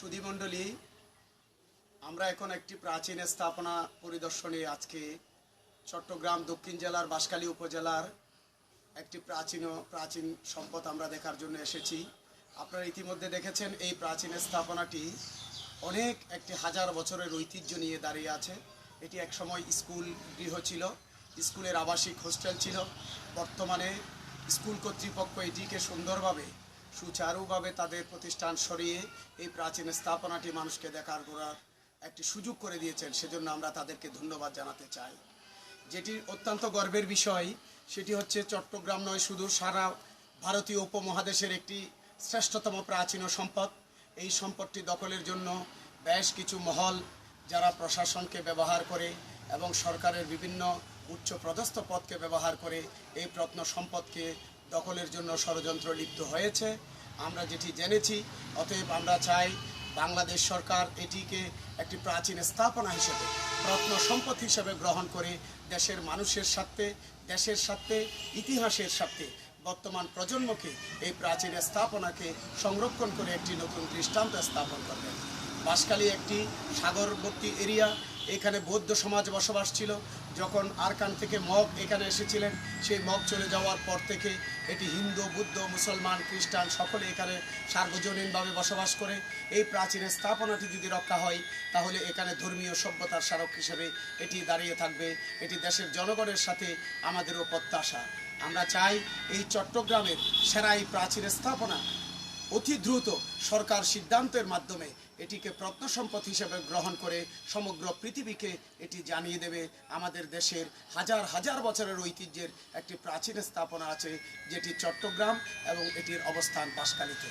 সুধীমণ্ডলী আমরা এখন একটি প্রাচীন স্থাপনা পরিদর্শনে আজকে চট্টগ্রাম দক্ষিণ জেলার বাঁশখালী উপজেলার একটি প্রাচীন প্রাচীন সম্পদ আমরা দেখার জন্য এসেছি। আপনারা ইতিমধ্যে দেখেছেন এই প্রাচীন স্থাপনাটি অনেক একটি হাজার বছরের ঐতিহ্য নিয়ে দাঁড়িয়ে আছে। এটি একসময় স্কুল গৃহ ছিল, স্কুলের আবাসিক হোস্টেল ছিল। বর্তমানে স্কুল কর্তৃপক্ষ এটিকে সুন্দরভাবে সুচারুভাবে তাদের প্রতিষ্ঠান সরিয়ে এই প্রাচীন স্থাপনাটি মানুষকে দেখার করার একটি সুযোগ করে দিয়েছেন, সেজন্য আমরা তাদেরকে ধন্যবাদ জানাতে চাই। যেটি অত্যন্ত গর্বের বিষয়, সেটি হচ্ছে চট্টগ্রাম নয় শুধু সারা ভারতীয় উপমহাদেশের একটি শ্রেষ্ঠতম প্রাচীন সম্পদ। এই সম্পদটি দখলের জন্য বেশ কিছু মহল যারা প্রশাসনকে ব্যবহার করে এবং সরকারের বিভিন্ন উচ্চ পদস্থ পদকে ব্যবহার করে এই প্রত্ন সম্পদকে দখলের জন্য ষড়যন্ত্র লিপ্ত হয়েছে। আমরা যেটি জেনেছি, অতএব আমরা চাই বাংলাদেশ সরকার এটিকে একটি প্রাচীন স্থাপনা হিসেবে রত্ন সম্পদ হিসেবে গ্রহণ করে দেশের মানুষের সাথে দেশের সাথে ইতিহাসের সাথে বর্তমান প্রজন্মকে এই প্রাচীন স্থাপনাকে সংরক্ষণ করে একটি নতুন দৃষ্টান্ত স্থাপন করবেন। বাঁশখালী একটি সাগরবর্তী এরিয়া এখানে বৌদ্ধ সমাজ বসবাস ছিল। যখন আরকান থেকে মগ এখানে এসেছিলেন, সেই মগ চলে যাওয়ার পর থেকে এটি হিন্দু, বুদ্ধ, মুসলমান, খ্রিস্টান সকলে এখানে সার্বজনীনভাবে বসবাস করে। এই প্রাচীন স্থাপনাটি যদি রক্ষা হয়, তাহলে এখানে ধর্মীয় সভ্যতার স্মারক হিসেবে এটি দাঁড়িয়ে থাকবে। এটি দেশের জনগণের সাথে আমাদেরও প্রত্যাশা। আমরা চাই এই চট্টগ্রামের সেরা এই প্রাচীন স্থাপনা অতি দ্রুত সরকার সিদ্ধান্তের মাধ্যমে এটিকে প্রত্নসম্পদ হিসেবে গ্রহণ করে সমগ্র পৃথিবীকে এটি জানিয়ে দেবে। আমাদের দেশের হাজার হাজার বছরের ঐতিহ্যের একটি প্রাচীন স্থাপনা আছে, যেটি চট্টগ্রাম এবং এটির অবস্থান বাঁশখালীতে